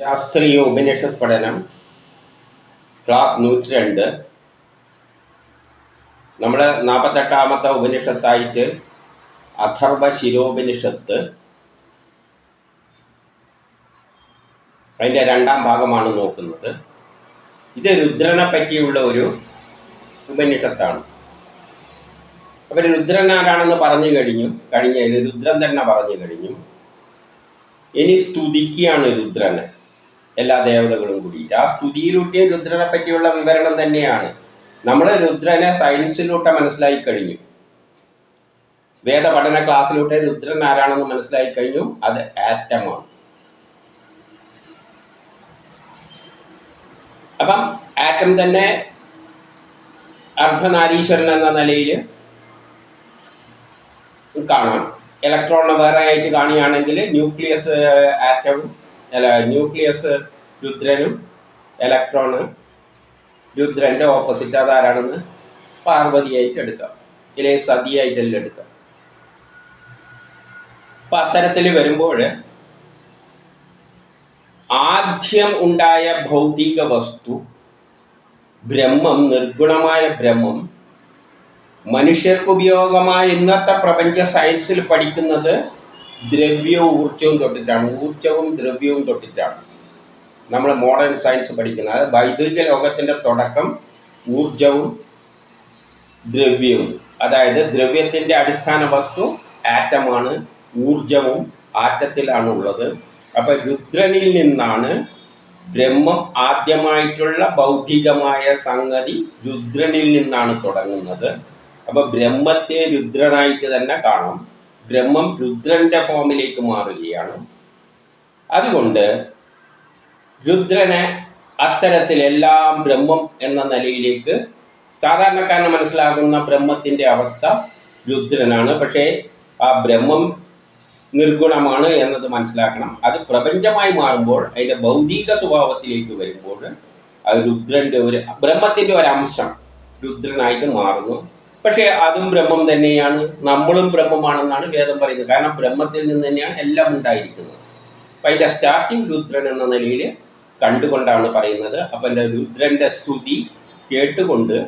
ശാസ്ത്രീയ ഉപനിഷത് പഠനം ക്ലാസ് നൂറ്റി രണ്ട് നമ്മൾ നാൽപ്പത്തെട്ടാമത്തെ ഉപനിഷത്തായിട്ട് അഥർവ ശിരോപനിഷത്ത്. അതിന്റെ രണ്ടാം ഭാഗമാണ് നോക്കുന്നത്. ഇത് രുദ്രനെ പറ്റിയുള്ള ഒരു ഉപനിഷത്താണ്. അവർ രുദ്രൻ ആരാണെന്ന് പറഞ്ഞു കഴിഞ്ഞു കഴിഞ്ഞ രുദ്രൻ തന്നെ പറഞ്ഞു കഴിഞ്ഞു. ഇനി സ്തുതിക്കുകയാണ് രുദ്രനെ. എല്ലാ ദേവതകളും കൂടിയിട്ട്. ആ സ്തുതിയിലൂട്ടിയ രുദ്രനെ പറ്റിയുള്ള വിവരണം തന്നെയാണ്. നമ്മൾ രുദ്രനെ സയൻസിലൂടെ മനസ്സിലാക്കി കഴിഞ്ഞു. വേദപഠന ക്ലാസ്സിലൂടെ രുദ്രൻ ആരാണെന്ന് മനസ്സിലാക്കി കഴിഞ്ഞു. അത് ആറ്റമാണ് അപ്പം ആറ്റം തന്നെ അർദ്ധനാരീശ്വരൻ എന്ന നിലയിൽ കാണാം. ഇലക്ട്രോണിനെ വേറെ ആയിട്ട് കാണുകയാണെങ്കിൽ ന്യൂക്ലിയസ് ആറ്റവും ന്യൂക്ലിയസ് രുദ്രനും ഇലക്ട്രോണ് രുദ്രന്റെ ഓപ്പോസിറ്റ് അതാരാണെന്ന് പാർവതിയായിട്ട് എടുക്കാം. ഇല്ലെങ്കിൽ സതിയായിട്ടെല്ലാം എടുക്കാം. അപ്പം അത്തരത്തിൽ വരുമ്പോൾ ആദ്യം ഉണ്ടായ ഭൗതിക വസ്തു ബ്രഹ്മം നിർഗുണമായ ബ്രഹ്മം മനുഷ്യർക്ക് ഉപയോഗമായ ഇന്നത്തെ പ്രപഞ്ച സയൻസിൽ പഠിക്കുന്നത് ദ്രവ്യവും ഊർജവും തൊട്ടിട്ടാണ്. ഊർജവും ദ്രവ്യവും തൊട്ടിട്ടാണ് നമ്മൾ മോഡേൺ സയൻസ് പഠിക്കുന്നത്. അത് ലോകത്തിന്റെ തുടക്കം ഊർജവും ദ്രവ്യവും. അതായത് ദ്രവ്യത്തിന്റെ അടിസ്ഥാന വസ്തു ആറ്റമാണ് ഊർജവും ആറ്റത്തിലാണ് ഉള്ളത്. അപ്പോൾ രുദ്രനിൽ നിന്നാണ് ബ്രഹ്മം ആദ്യമായിട്ടുള്ള ഭൗതികമായ സംഗതി രുദ്രനിൽ നിന്നാണ് തുടങ്ങുന്നത്. അപ്പോൾ ബ്രഹ്മത്തെ രുദ്രനായിട്ട് തന്നെ കാണാം. ബ്രഹ്മം രുദ്രന്റെ ഫോമിലേക്ക് മാറുകയാണ്. അതുകൊണ്ട് രുദ്രനെ അത്തരത്തിലെല്ലാം ബ്രഹ്മം എന്ന നിലയിലേക്ക് സാധാരണക്കാരന് മനസ്സിലാകുന്ന ബ്രഹ്മത്തിന്റെ അവസ്ഥ രുദ്രനാണ്. പക്ഷേ ആ ബ്രഹ്മം നിർഗുണമാണ് എന്നത് മനസ്സിലാക്കണം. അത് പ്രപഞ്ചമായി മാറുമ്പോൾ അതിന്റെ ഭൗതിക സ്വഭാവത്തിലേക്ക് വരുമ്പോൾ അത് രുദ്രന്റെ ഒരു ബ്രഹ്മത്തിന്റെ ഒരു അംശം രുദ്രനായിട്ട് മാറുന്നു. പക്ഷേ അതും ബ്രഹ്മം തന്നെയാണ് നമ്മളും ബ്രഹ്മമാണെന്നാണ് വേദം പറയുന്നത്. കാരണം ബ്രഹ്മത്തിൽ നിന്ന് തന്നെയാണ് എല്ലാം ഉണ്ടായിരിക്കുന്നത്. അപ്പം അതിന്റെ സ്റ്റാർട്ടിങ് രുദ്രൻ എന്ന നിലയിൽ കണ്ടുകൊണ്ടാണ് പറയുന്നത്. അപ്പം എന്റെ രുദ്രന്റെ സ്തുതി കേട്ടുകൊണ്ട്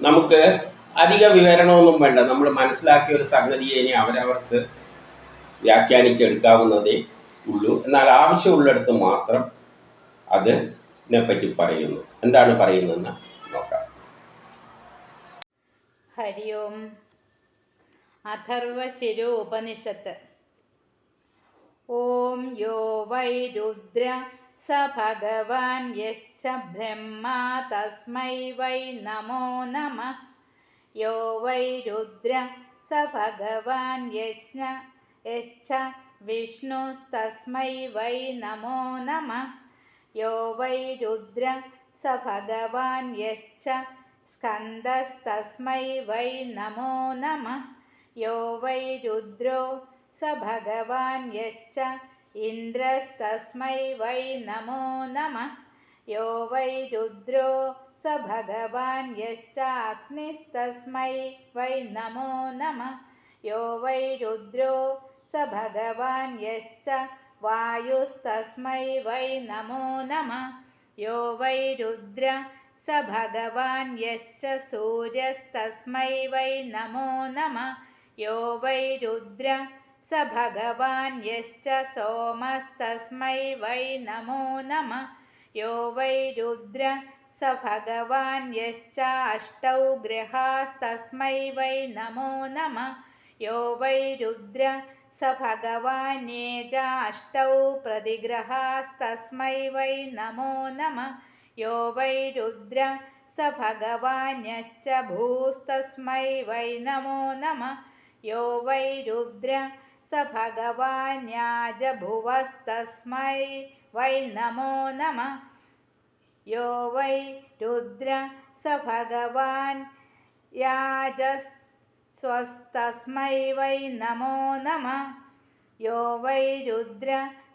നമുക്ക് അധിക വിവരണമൊന്നും വേണ്ട. നമ്മൾ മനസ്സിലാക്കിയ ഒരു സംഗതിയെ ഇനി അവരവർക്ക് വ്യാഖ്യാനിച്ചെടുക്കാവുന്നതേ ഉള്ളൂ. എന്നാൽ ആവശ്യമുള്ളിടത്ത് മാത്രം അതിനെ പറ്റി പറയുന്നു. എന്താണ് പറയുന്നതെന്ന്? हरि ओम्। अथर्वशिरोपनिषत्। ॐ यो वै रुद्र स भगवान् यश्च ब्रह्मा तस्मै वै नमो नमः। यो वै रुद्र स भगवान् यश्च यश्च विष्णुस्तस्मै वै नमो नमः। यो वै रुद्र स भगवान् यश्च स्कन्दस्तस्मै वै नमो नमः। यो वै रुद्रो स भगवान् यश्च इन्द्रस्तस्मै वै नमो नमः। यो वै रुद्रो स भगवान् यश्चाग्निस्तस्मै वै नमो नमः। यो वै रुद्रो स भगवान् यश्च वायुस्तस्मै वै नमो नमः। यो वै रुद्र स भगवान् यश्च सूर्यस्तस्मै वै नमो नमः। यो वै रुद्र। स भगवान् यश्च सोमस्तस्मै वै नमो नमः। यो वै रुद्र। स भगवान् यश्च अष्टौ ग्रहास्तस्मै वै नमो नमः। यो वै रुद्र। स भगवान्येजाष्टौ प्रतिग्रहास्तस्मै वै नमो नमः। यो वै रुद्र स भगवान्यश्च भूस्तस्मै वै नमो नमः। यो वै रुद्र स भगवान्याजभुवस्तस्मै वै नमो नमः। यो वै रुद्र स भगवान् याजस्वस्तस्मै वै नमो नमः। यो वै रुद्र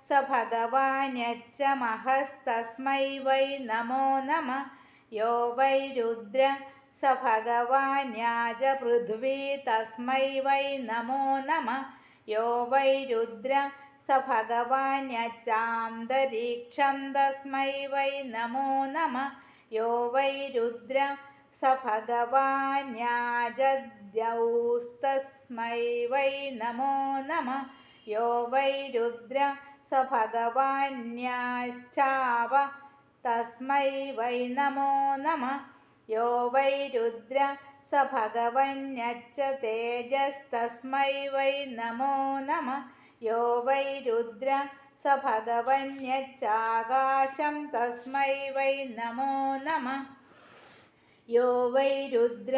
स भगवान्यच्च महस्तस्मै वै नमो नमः। यो वै रुद्र। स भगवान्याज पृथ्वी तस्मै वै नमो नमः। यो वै रुद्र। स भगवान्यच्चान्दरीक्षं तस्मै वै नमो नमः। यो वै रुद्र। स भगवान्याजद्यौस्तस्मै वै नमो नमः। यो वै रुद्र। स भगवान्याश्चाव। तस्मै वै नमो नमः। यो वै रुद्र स भगवन्यच्च तेजस्तस्मै वै नमो नमः। यो वै रुद्र स भगवन्यच्चाकाशं तस्मै वै नमो नमः। यो वै रुद्र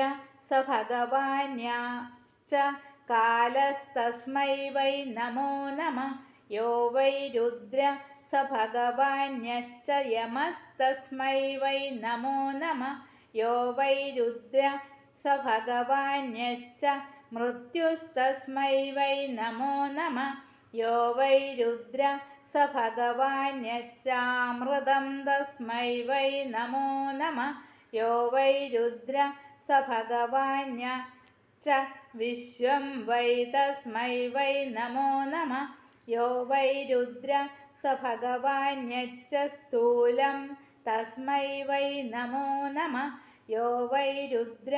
स भगवान्याश्च कालस्तस्मै वै नमो नमः यो वै रुद्र स भगवान्यश्च यमस्तस्मै वै नमो नमः। यो वै रुद्र स भगवान्यश्च मृत्युस्तस्मै वै नमो नमः। यो वै रुद्र स भगवान्यच्चामृतं तस्मै वै नमो नमः। यो वै रुद्र स भगवान्यच्च विश्वं वै तस्मै वै नमो नमः यो वै रुद्र स भगवान्यच्च स्थूलं। तस्मै वै नमो नमः। यो वै रुद्र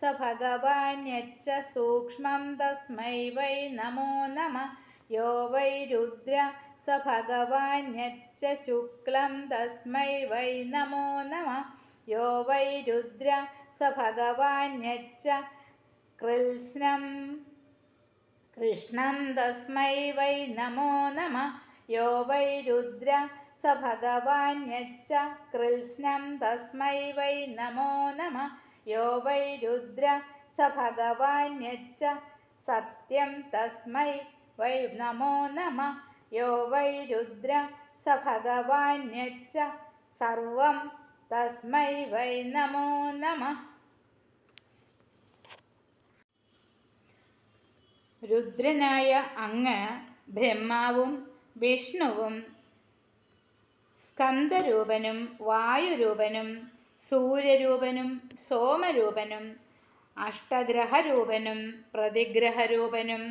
स भगवान्यच्च सूक्ष्मं। तस्मै वै नमो नमः। यो वै रुद्र स भगवान्यच्च शुक्लं। तस्मै वै नमो नमः। यो वै रुद्र स भगवान्यच्च कृत्स्नं कृष्णं तस्मै वै नमो नमः। यो वै रुद्र स भगवान्यच्च। कृत्स्नं तस्मै वै नमो नमः। यो वै रुद्र स भगवान्यच्च। सत्यं तस्मै वै नमो नमः। यो वै रुद्र स भगवान्यच्च। सर्वं तस्मै वै नमो नमः രുദ്രനായ അങ്ങ് ബ്രഹ്മാവും വിഷ്ണുവും സ്കന്ദരൂപനും വായുരൂപനും സൂര്യരൂപനും സോമരൂപനും അഷ്ടഗ്രഹരൂപനും പ്രതിഗ്രഹരൂപനും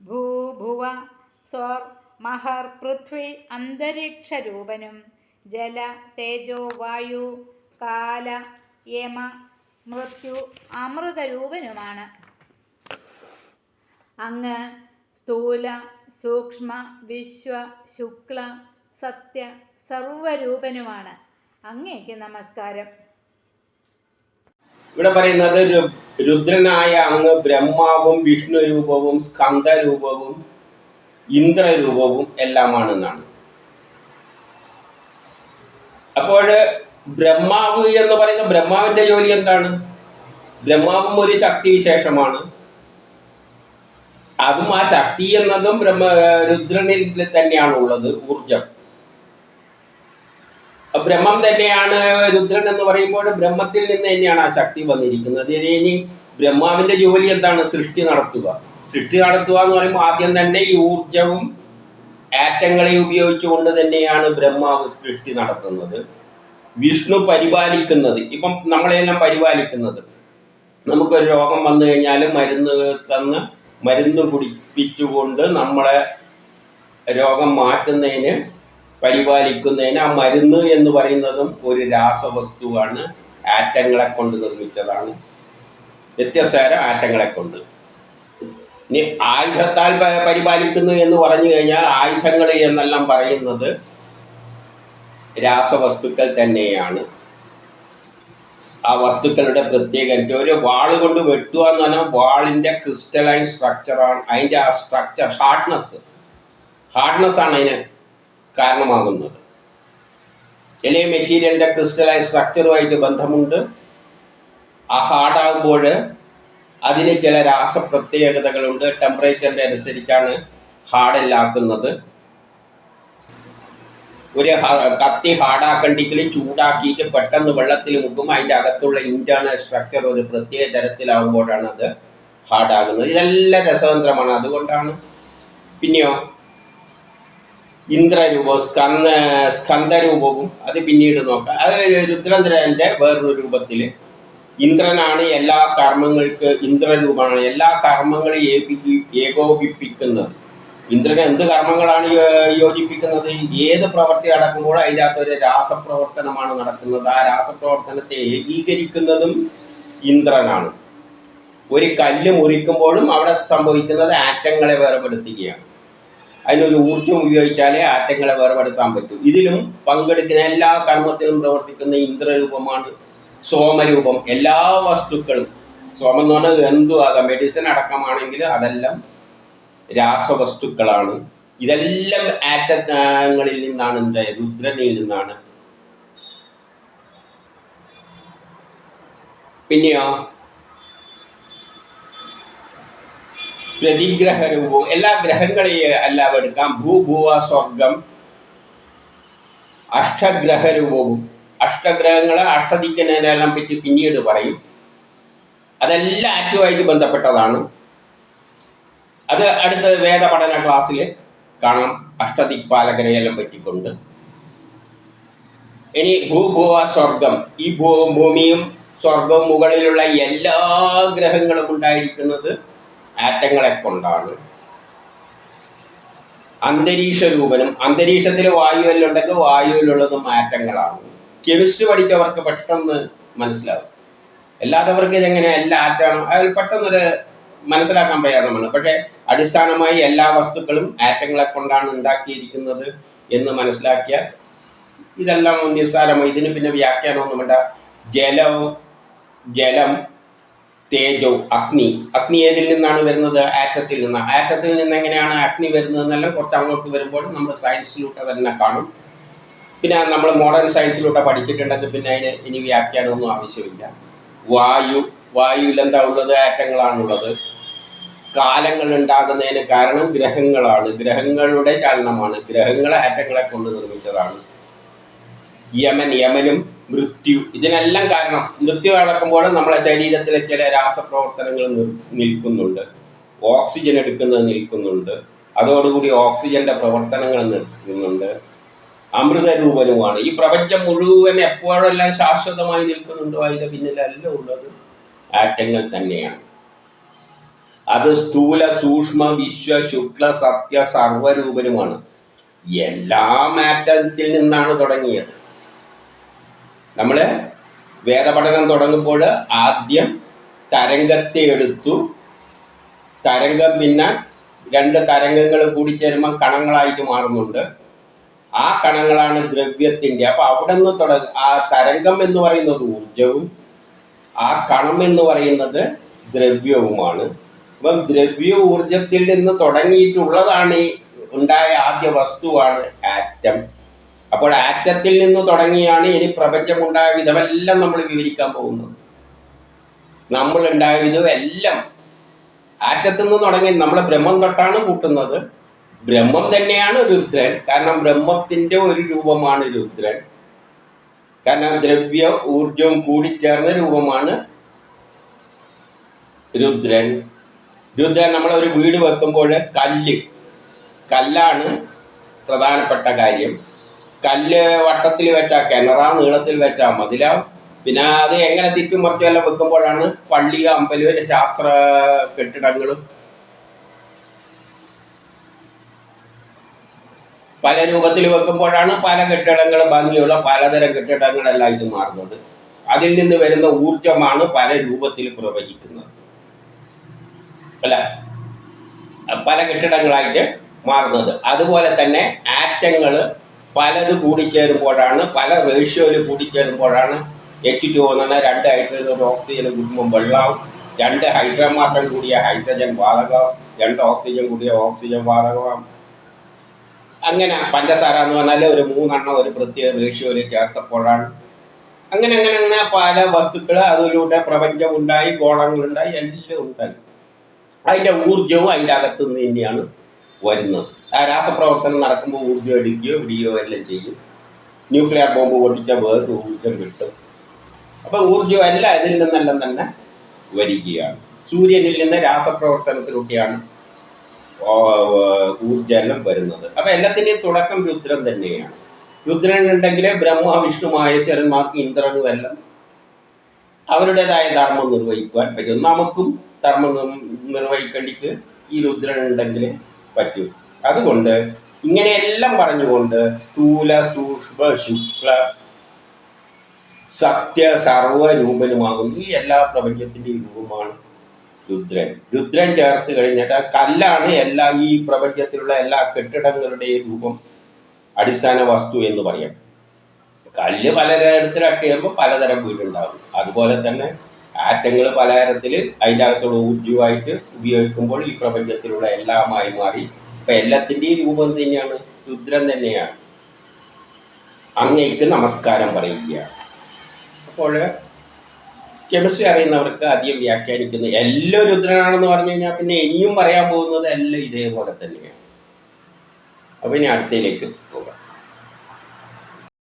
ഭൂഭുവ സ്വർ മഹർ പൃഥ്വി അന്തരീക്ഷരൂപനും ജല തേജോ വായു കാല യമ മൃത്യു അമൃതരൂപനുമാണ്. അങ്ങ് സ്ഥൂല സൂക്ഷ്മ വിശ്വ ശുക്ല സത്യ സർവരൂപനുമാണ്. അങ്ങേക്ക് നമസ്കാരം. ഇവിടെ പറയുന്നത് രുദ്രനായ അങ്ങ് ബ്രഹ്മാവും വിഷ്ണു രൂപവും സ്കന്ധരൂപവും ഇന്ദ്രരൂപവും എല്ലാമാണെന്നാണ്. അപ്പോൾ ബ്രഹ്മാവ് എന്ന് പറയുന്ന ബ്രഹ്മാവിന്റെ ജോലി എന്താണ്? ബ്രഹ്മാവും ഒരു ശക്തി വിശേഷമാണ് അതും ആ ശക്തി എന്നതും ബ്രഹ്മ രുദ്രനിൽ തന്നെയാണ് ഉള്ളത് ഊർജം. ബ്രഹ്മം തന്നെയാണ് രുദ്രൻ എന്ന് പറയുമ്പോൾ ബ്രഹ്മത്തിൽ നിന്ന് തന്നെയാണ് ആ ശക്തി വന്നിരിക്കുന്നത്. ഇനി ബ്രഹ്മാവിന്റെ ജോലി എന്താണ്? സൃഷ്ടി നടത്തുക. സൃഷ്ടി നടത്തുക എന്ന് പറയുമ്പോൾ ആദ്യം തന്നെ ഈ ഊർജവും ആറ്റങ്ങളെ ഉപയോഗിച്ചുകൊണ്ട് തന്നെയാണ് ബ്രഹ്മാവ് സൃഷ്ടി നടത്തുന്നത്. വിഷ്ണു പരിപാലിക്കുന്നത്. ഇപ്പം നമ്മളെല്ലാം പരിപാലിക്കുന്നത്. നമുക്കൊരു രോഗം വന്നു കഴിഞ്ഞാൽ മരുന്ന് തന്ന് മരുന്ന് കുടിപ്പിച്ചുകൊണ്ട് നമ്മളെ രോഗം മാറ്റുന്നതിന് പരിപാലിക്കുന്നതിന് ആ മരുന്ന് എന്ന് പറയുന്നതും ഒരു രാസവസ്തുവാണ്. ആറ്റങ്ങളെ കൊണ്ട് നിർമ്മിച്ചതാണ്. വ്യത്യസ്തതര ആറ്റങ്ങളെ കൊണ്ട്. ഇനി ആയുധത്താൽ പരിപാലിക്കുന്നു എന്ന് പറഞ്ഞു കഴിഞ്ഞാൽ ആയുധങ്ങൾ എന്നെല്ലാം പറയുന്നത് രാസവസ്തുക്കൾ തന്നെയാണ്. ആ വസ്തുക്കളുടെ പ്രത്യേകത ഒരു വാൾ കൊണ്ട് വെട്ടുക എന്ന് പറഞ്ഞാൽ വാളിന്റെ ക്രിസ്റ്റലൈൻ സ്ട്രക്ചറാണ് അതിന്റെ ആ സ്ട്രക്ചർ ഹാർഡ്നെസ് ആണ് അതിന് കാരണമാകുന്നത്. അല്ലെങ്കിൽ മെറ്റീരിയലിന്റെ ക്രിസ്റ്റലൈൻ സ്ട്രക്ചറുമായിട്ട് ബന്ധമുണ്ട്. ആ ഹാർഡാകുമ്പോൾ അതിന് ചില രാസപ്രത്യേകതകളുണ്ട്. ടെമ്പറേച്ചറിന്റെ അനുസരിച്ചാണ് ഹാർഡല്ലാക്കുന്നത് ഒരു കത്തി ഹാർഡാക്കണ്ടെങ്കിൽ ചൂടാക്കിയിട്ട് പെട്ടെന്ന് വെള്ളത്തിൽ മുക്കും അതിന്റെ അകത്തുള്ള ഇന്റേർണൽ സ്ട്രക്ചർ ഒരു പ്രത്യേക തരത്തിലാവുമ്പോഴാണ് അത് ഹാർഡാകുന്നത്. ഇതെല്ലാം രസതന്ത്രമാണ്. അതുകൊണ്ടാണ് പിന്നെയോ ഇന്ദ്രരൂപവും സ്കന്ദ സ്കന്ദരൂപവും അത് പിന്നീട് നോക്കാം. അത് രുദ്രേന്ദ്രന്റെ വേറൊരു രൂപത്തിൽ ഇന്ദ്രനാണ് എല്ലാ കർമ്മങ്ങൾക്ക് ഇന്ദ്രരൂപമാണ്. എല്ലാ കർമ്മങ്ങളും ഏകോപിപ്പിക്കുന്നത്. ഇന്ദ്രന് എന്ത് കർമ്മങ്ങളാണ് യോജിപ്പിക്കുന്നത്? ഏത് പ്രവൃത്തി നടക്കുമ്പോൾ അതിന്റെ അകത്ത് ഒരു രാസപ്രവർത്തനമാണ് നടക്കുന്നത്. ആ രാസപ്രവർത്തനത്തെ ഏകീകരിക്കുന്നതും ഇന്ദ്രനാണ്. ഒരു കല്ല് മുറിക്കുമ്പോഴും അവിടെ സംഭവിക്കുന്നത് ആറ്റങ്ങളെ വേർപെടുത്തുകയാണ്. അതിനൊരു ഊർജം ഉപയോഗിച്ചാലേ ആറ്റങ്ങളെ വേർപെടുത്താൻ പറ്റൂ. ഇതിലും പങ്കെടുക്കുന്ന എല്ലാ കർമ്മത്തിലും പ്രവർത്തിക്കുന്ന ഇന്ദ്രരൂപമാണ് സോമരൂപം. എല്ലാ വസ്തുക്കളും. സോമം എന്ന് പറഞ്ഞാൽ എന്തു ആകാം മെഡിസിൻ അടക്കമാണെങ്കിൽ അതെല്ലാം രാസവസ്തുക്കളാണ്. ഇതെല്ലാം ആറ്റങ്ങളിൽ നിന്നാണ് ഉണ്ടായത് രുദ്രനിൽ നിന്നാണ്. പിന്നെയോ? പ്രതിഗ്രഹ രൂപവും എല്ലാ ഗ്രഹങ്ങളെയും എല്ലാം എടുക്കാം. ഭൂഭുവ സ്വർഗം അഷ്ടഗ്രഹ രൂപവും അഷ്ടഗ്രഹങ്ങളെ അഷ്ടദിക്കനെല്ലാം പറ്റി പിന്നീട് പറയും. അതെല്ലാം ആറ്റുമായിട്ട് ബന്ധപ്പെട്ടതാണ്. അത് അടുത്ത വേദപഠന ക്ലാസ്സിൽ കാണാം. അഷ്ടദിക്പാലകരെയെല്ലാം പറ്റിക്കൊണ്ട്. ഇനി ഭൂഭുവ സ്വർഗം. ഈ ഭൂമിയും സ്വർഗവും മുകളിലുള്ള എല്ലാ ഗ്രഹങ്ങളും ഉണ്ടായിരിക്കുന്നത് ആറ്റങ്ങളെ കൊണ്ടാണ്. അന്തരീക്ഷ രൂപനും അന്തരീക്ഷത്തിൽ വായു എല്ലാം ഉണ്ടെങ്കിൽ വായുവിലുള്ളതും ആറ്റങ്ങളാണ്. കെമിസ്ട്രി പഠിച്ചവർക്ക് പെട്ടെന്ന് മനസ്സിലാവും. അല്ലാത്തവർക്ക് ഇതെങ്ങനെ എല്ലാ ആറ്റാണ്? അതിൽ പെട്ടെന്നൊരു മനസ്സിലാക്കാൻ പ്രയാസമാണ്. പക്ഷേ അടിസ്ഥാനമായി എല്ലാ വസ്തുക്കളും ആറ്റങ്ങളെ കൊണ്ടാണ് ഉണ്ടാക്കിയിരിക്കുന്നത് എന്ന് മനസ്സിലാക്കിയാൽ ഇതെല്ലാം നിസ്സാരമായി. ഇതിന് പിന്നെ വ്യാഖ്യാനമൊന്നും വേണ്ട. ജലവും ജലം തേജോ അഗ്നി. അഗ്നി ഏതിൽ നിന്നാണ് വരുന്നത്? ആറ്റത്തിൽ നിന്ന്. ആറ്റത്തിൽ നിന്ന് എങ്ങനെയാണ് അഗ്നി വരുന്നതെന്നെല്ലാം കുറച്ച് അങ്ങോട്ട് വരുമ്പോൾ നമ്മൾ സയൻസിലൂടെ തന്നെ കാണും. പിന്നെ നമ്മൾ മോഡേൺ സയൻസിലൂടെ പഠിച്ചിട്ടുണ്ടെങ്കിൽ പിന്നെ അതിന് ഇനി വ്യാഖ്യാനമൊന്നും ആവശ്യമില്ല. വായു വായുവിൽ എന്താ ഉള്ളത്? ആറ്റങ്ങളാണുള്ളത്. കാലങ്ങൾ ഉണ്ടാകുന്നതിന് കാരണം ഗ്രഹങ്ങളാണ്. ഗ്രഹങ്ങളുടെ ചലനമാണ്. ഗ്രഹങ്ങളെ ആറ്റങ്ങളെ കൊണ്ട് നിർമ്മിച്ചതാണ്. യമൻ യമനും മൃത്യു ഇതിനെല്ലാം കാരണം മൃത്യു അടക്കുമ്പോഴും നമ്മളെ ശരീരത്തിലെ ചില രാസപ്രവർത്തനങ്ങൾ നിൽക്കുന്നുണ്ട്. ഓക്സിജൻ എടുക്കുന്നത് നിൽക്കുന്നുണ്ട്. അതോടുകൂടി ഓക്സിജന്റെ പ്രവർത്തനങ്ങൾ നിർത്തുന്നുണ്ട്. അമൃതരൂപനുമാണ്. ഈ പ്രപഞ്ചം മുഴുവൻ എപ്പോഴെല്ലാം ശാശ്വതമായി നിൽക്കുന്നുണ്ടോ അതിന്റെ പിന്നിലല്ല ഉള്ളത്. ആറ്റങ്ങൾ തന്നെയാണ്. അത് സ്ഥൂല സൂക്ഷ്മ വിശ്വ ശുക്ല സത്യ സർവരൂപനുമാണ്. എല്ലാ മാറ്റത്തിൽ നിന്നാണ് തുടങ്ങിയത്. നമ്മൾ വേദപഠനം തുടങ്ങുമ്പോൾ ആദ്യം തരംഗത്തെ എടുത്തു. തരംഗം പിന്നെ രണ്ട് തരംഗങ്ങൾ കൂടി ചേരുമ്പോൾ കണങ്ങളായിട്ട് മാറുന്നുണ്ട്. ആ കണങ്ങളാണ് ദ്രവ്യത്തിന്റെ. അപ്പോൾ അവിടെ നിന്ന് തുടങ്ങ ആ തരംഗം എന്ന് പറയുന്നത് ഊർജവും ആ കണം എന്ന് പറയുന്നത് ദ്രവ്യവുമാണ്. അപ്പം ദ്രവ്യ ഊർജത്തിൽ നിന്ന് തുടങ്ങിയിട്ടുള്ളതാണ് ഈ ഉണ്ടായ ആദ്യ വസ്തുവാണ് ആറ്റം. അപ്പോൾ ആറ്റത്തിൽ നിന്ന് തുടങ്ങിയാണ് ഇനി പ്രപഞ്ചം ഉണ്ടായ വിധമെല്ലാം നമ്മൾ വിവരിക്കാൻ പോകുന്നത്. നമ്മൾ ഉണ്ടായ വിധം എല്ലാം ആറ്റത്തിൽ നിന്ന് തുടങ്ങി നമ്മൾ ബ്രഹ്മം തൊട്ടാണ് കൂട്ടുന്നത്. ബ്രഹ്മം തന്നെയാണ് രുദ്രൻ. കാരണം ബ്രഹ്മത്തിന്റെ ഒരു രൂപമാണ് രുദ്രൻ. കാരണം ദ്രവ്യ ഊർജവും കൂടിച്ചേർന്ന രൂപമാണ് രുദ്രൻ. രുദ്രൻ നമ്മളൊരു വീട് വെക്കുമ്പോൾ കല്ല്. കല്ലാണ് പ്രധാനപ്പെട്ട കാര്യം. കല്ല് വട്ടത്തിൽ വെച്ചാൽ കിണറാ നീളത്തിൽ വെച്ചാൽ മതില പിന്നെ അത് എങ്ങനെ മറിച്ചും എല്ലാം വെക്കുമ്പോഴാണ് പള്ളി അമ്പലം ശാസ്ത്ര കെട്ടിടങ്ങളും പല രൂപത്തിൽ വെക്കുമ്പോഴാണ് പല കെട്ടിടങ്ങൾ ഭംഗിയുള്ള പലതരം കെട്ടിടങ്ങളെല്ലാം ഇത് മാറുന്നത്. അതിൽ നിന്ന് വരുന്ന ഊർജമാണ് പല രൂപത്തിൽ പ്രവഹിക്കുന്നത്. അല്ല പല കെട്ടിടങ്ങളായിട്ട് മാറുന്നത്. അതുപോലെ തന്നെ ആറ്റങ്ങൾ പലത് കൂടിച്ചേരുമ്പോഴാണ് പല റേഷ്യോയിൽ കൂടിച്ചേരുമ്പോഴാണ് എച്ച് ടു എന്ന് രണ്ട് ഹൈഡ്രജൻ ഒരു ഓക്സിജൻ കൂടുമ്പോൾ വെള്ളമാവും രണ്ട് ഹൈഡ്രജൻ കൂടിയ ഹൈഡ്രജൻ വാതകം രണ്ട് ഓക്സിജൻ കൂടിയ ഓക്സിജൻ വാതകമാവും അങ്ങനെ പഞ്ചസാര എന്ന് പറഞ്ഞാൽ ഒരു മൂന്നെണ്ണം ഒരു പ്രത്യേക റേഷ്യോയിൽ ചേർത്തപ്പോഴാണ്. അങ്ങനെ അങ്ങനെ അങ്ങനെ പല വസ്തുക്കൾ അതിലൂടെ പ്രപഞ്ചമുണ്ടായി ഗോളങ്ങളുണ്ടായി എല്ലാം ഉണ്ടായി. അതിന്റെ ഊർജവും അതിന്റെ അകത്തു നിന്ന് തന്നെയാണ് വരുന്നത്. ആ രാസപ്രവർത്തനം നടക്കുമ്പോൾ ഊർജം എടുക്കുകയോ വിടുകയോ എല്ലാം ചെയ്യും. ന്യൂക്ലിയർ ബോംബ് പൊട്ടിച്ചാൽ വേറൊരു ഊർജം കിട്ടും. അപ്പോൾ ഊർജം എല്ലാം ഇതിൽ നിന്നെല്ലാം തന്നെ വരികയാണ്. സൂര്യനിൽ നിന്ന് രാസപ്രവർത്തനത്തിലൂടെയാണ് ഊർജം വരുന്നത്. അപ്പോൾ എല്ലാത്തിന്റെയും തുടക്കം രുദ്രൻ തന്നെയാണ്. രുദ്രൻ ഉണ്ടെങ്കിൽ ബ്രഹ്മ വിഷ്ണു മഹേശ്വരന്മാർക്ക് ഇന്ദ്രനും എല്ലാം അവരുടേതായ ധർമ്മം നിർവഹിക്കുവാൻ പറ്റും. നമുക്കും ധർമ്മം നിർ- നിർവഹിക്കേണ്ടിക്ക് ഈ രുദ്രൻ ഉണ്ടെങ്കിൽ പറ്റൂ. അതുകൊണ്ട് ഇങ്ങനെയെല്ലാം പറഞ്ഞുകൊണ്ട് സ്ഥൂല സൂക്ഷ്മ ശുക്ല സത്യ സർവരൂപനുമാകും ഈ എല്ലാ പ്രപഞ്ചത്തിന്റെയും രൂപമാണ് രുദ്രൻ. രുദ്രൻ ചേർത്ത് കഴിഞ്ഞാൽ കല്ലാണ് എല്ലാ ഈ പ്രപഞ്ചത്തിലുള്ള എല്ലാ കെട്ടിടങ്ങളുടെയും രൂപം അടിസ്ഥാന വസ്തു എന്ന് പറയാം. കല്ല് പലതരത്തിലൊക്കെ ചെയ്യുമ്പോൾ പലതരം വീടുണ്ടാകും. അതുപോലെ തന്നെ ആറ്റങ്ങൾ പലതരത്തിൽ അതിന്റെ അകത്തുള്ള ഊർജമായിട്ട് ഉപയോഗിക്കുമ്പോൾ ഈ പ്രപഞ്ചത്തിലുള്ള എല്ലാമായി മാറി. ഇപ്പം എല്ലാത്തിന്റെയും രൂപം തന്നെയാണ്? രുദ്രൻ തന്നെയാണ്. അങ്ങേക്ക് നമസ്കാരം പറയുക. അപ്പോൾ കെമിസ്ട്രി അറിയുന്നവർക്ക് ആദ്യം വ്യാഖ്യാനിക്കുന്ന എല്ലാം രുദ്രനാണെന്ന് പറഞ്ഞു കഴിഞ്ഞാൽ പിന്നെ ഇനിയും പറയാൻ പോകുന്നത് എല്ലാം ഇതേപോലെ തന്നെയാണ്. അപ്പോൾ ഇനി അടുത്തയിലേക്ക് പോകാം.